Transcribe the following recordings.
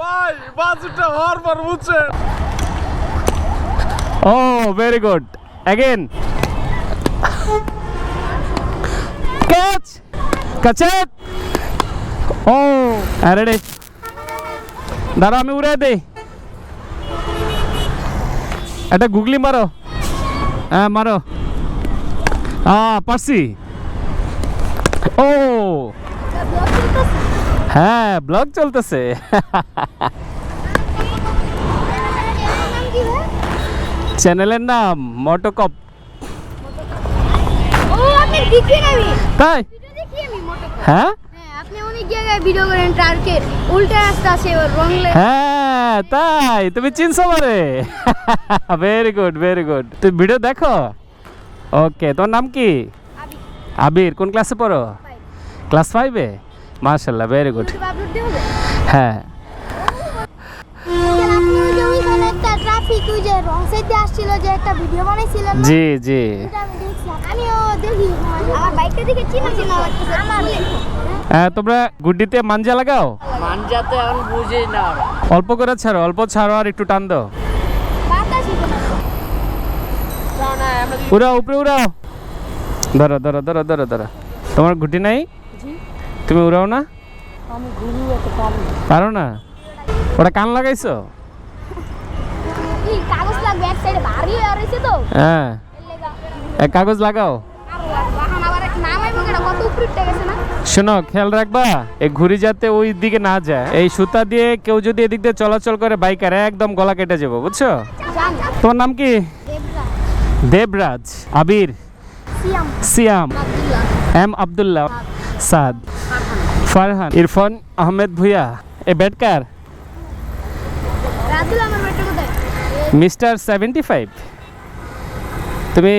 ভাই বাজুটা হরবার বুঝছেন ও ভেরি গুড অ্যাগেন ক্যাচ কাচেট ও রেডি দাঁড়া আমি উড়ে দেই একটা গুগলি মারো হ্যাঁ মারো হ্যাঁ পারছি ও হ্যাঁ ব্লগ চলতেছে। চ্যানেলের নাম মোটোকপ। তাই? হ্যাঁ? হ্যাঁ হ্যাঁ তাই? তুমি চিনছো মারে ভেরি গুড ভেরি গুড তুমি ভিডিও দেখো? ওকে নাম কি? আবির। কোন ক্লাসে পড়ো? ক্লাস ফাইভে মার্শাল্লাহ ভেরি গুড হ্যাঁ। না? জি জি। হ্যাঁ, তোমরা গুড্ডিতে মাঞ্জা লাগাও? মানজাতে এখন বুঝি না অল্প করে ছাড়ো অল্প ছাড়ো আর একটু টান দাও। উড়াও উপরে উড়াও। ধরো ধরো ধরো ধরো ধরো। তোমার গুটি নাই? তুমি উড়াও না? ঘুরি পারি না। ওটা কান লাগাইছো? হয়ে কাগজ লাগাও। শোনো খেয়াল রাখবা এই ঘুড়ি যাতে ওই দিকে না যায় এই সুতা দিয়ে কেউ যদি এদিক দিয়ে চলাচল করে বাইকার একদম গলা কেটে যাব বুঝছ? তোমার নাম কি? দেবরাজ। আবির? সিয়াম। এম আবদুল্লাহ। সাদ। ফারহান ইরফান আহমেদ ভুইয়া এ বেডকার মিস্টার সেভেন্টি ফাইভ। তুমি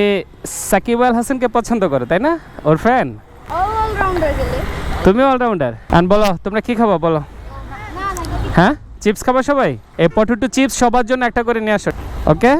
সাকিব আল হাসানকে পছন্দ করো তাই না? ওর ফ্যান? তুমি অলরাউন্ডার। আন বলো তোমরা কি খাব বলো। হ্যাঁ? চিপস খাব সবাই? এই পটেটো চিপস সবার জন্য একটা করে নিয়ে আসো। ওকে?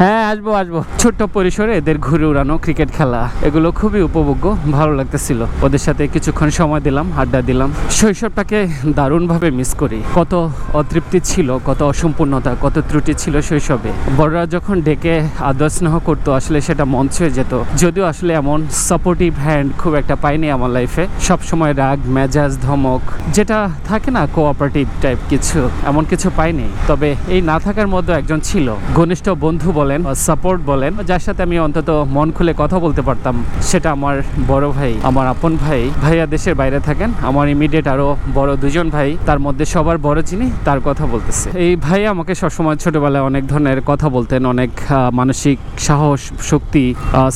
হ্যাঁ আসব আসব। ছোট্ট পরিসরে এদের ঘুরে উড়ানো ক্রিকেট খেলা, এগুলো খুবই উপভোগ্য, ভালো লাগতেছিল। ওদের সাথে কিছুক্ষণ সময় দিলাম, আড্ডা দিলাম। শৈশবটাকে দারুণভাবে মিস করি। কত অতৃপ্তি ছিল, কত অসম্পূর্ণতা, কত ত্রুটি ছিল শৈশবে। বড়রা যখন ডেকে আদর স্নেহ করতো, আসলে সেটা মন ছুঁয়ে যেত। যদিও আসলে এমন সাপোর্টিভ হ্যান্ড খুব একটা পাইনি আমার লাইফে সব সময় রাগ, মেজাজ, ধমক, যেটা থাকে না কোঅপারেটিভ টাইপ কিছু, এমন কিছু পাইনি। তবে এই না থাকার মধ্যে একজন ছিল। ঘনিষ্ঠ বন্ধু বলেন সাপোর্ট বলেন, যার সাথে আমি অন্তত মন খুলে কথা বলতে পারতাম, সেটা আমার বড় ভাই, আমার আপন ভাই, ভাইয়া দেশের বাইরে থাকেন, আমার ইমিডিয়েট আরও বড় দুজন ভাই, তার মধ্যে সবার বড় যিনি, তার কথা বলতেছে। এই ভাই আমাকে সবসময় ছোটবেলায় অনেক ধরনের কথা বলতেন, অনেক মানসিক সাহস, শক্তি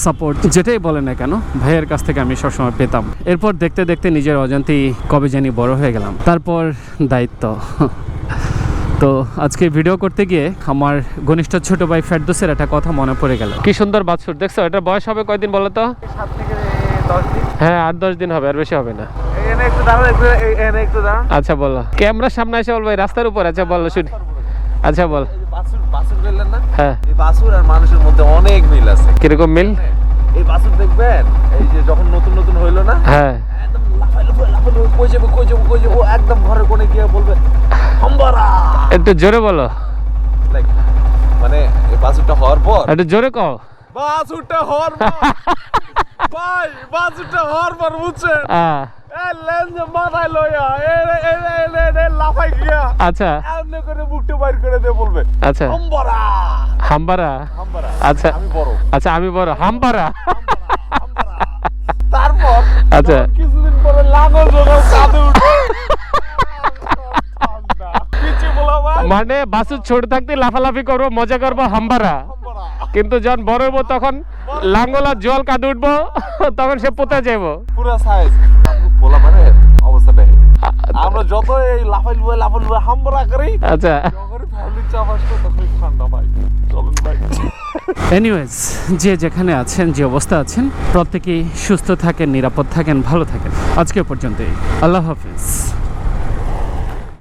সাপোর্ট যেটাই বলে না কেন, ভাইয়ের কাছ থেকে আমি সবসময় পেতাম। এরপর দেখতে দেখতে নিজের অজান্তেই কবে জানি বড় হয়ে গেলাম। তারপর দায়িত্ব। তো আজকে ভিডিও করতে গিয়ে আমার ঘনিষ্ঠ ছোট ভাই ফেরদোসের একটা কথা মনে পড়ে গেল। কি সুন্দর বাছুর দেখছ? এটার বয়স হবে কয়দিন বলো তো? সাত থেকে দশ দিন হ্যাঁ আট দশ দিন হবে আর বেশি হবে না। আচ্ছা বলো। ক্যামেরার সামনে এসে বলব রাস্তার উপর আচ্ছা বলো শুনি। আচ্ছা বল। বাছুর বললেন না হ্যাঁ। এই বাছুর আর মানুষের মধ্যে অনেক মিল আছে কীরকম মিল? এই বাছুর দেখবেন? এই যে যখন নতুন নতুন হইল না? হ্যাঁ। একদম লাফাই লাফাই লাফাই লাফাই কই যাবে কই যাবে কই যাবে ও একদম ঘরের কোণে গিয়ে বলবে হাম্বারা একটু জোরে বলো। লাইক মানে এই হওয়ার পর একটু জোরে কও। বাছুরটা হওয়ার পর ভাই বাছুরটা হওয়ার পর বুঝছেন? আহ, মাথায় লইয়া এরে এরে এরে এরে লাফাই গিয়া আচ্ছা। এমনি করে বুকটা বাইর করে দিয়ে বলবে আচ্ছা। হাম্বারা হাম্বারা? হাম্বারা। আচ্ছা। আমি বড়। আচ্ছা আমি বড়। হাম্বারা? হাম্বারা তারপর আচ্ছা। মানে বাসুর ছোট থাকতে লাফালাফি করব মজা করব হাম্বারা। কিন্তু যখন বড় হইবো তখন লাঙ্গল আর জল কাঁদে উঠবো তখন সে পোতা যাইবো। পুরো সাইজ বলা মানে অবস্থাটা এই। আমরা যত এই লাফাই লুয়ে লাফাই লুয়ে হাম্বারা করি আচ্ছা। যখন ফ্যামিলি চাপ আসতো তখন ঠান্ডা ভাই চলুন ভাই। এনিওয়েজ যে যেখানে আছেন যে অবস্থা আছেন প্রত্যেকেই সুস্থ থাকেন নিরাপদ থাকেন ভালো থাকেন। আজকে পর্যন্তই। আল্লাহ হাফিজ।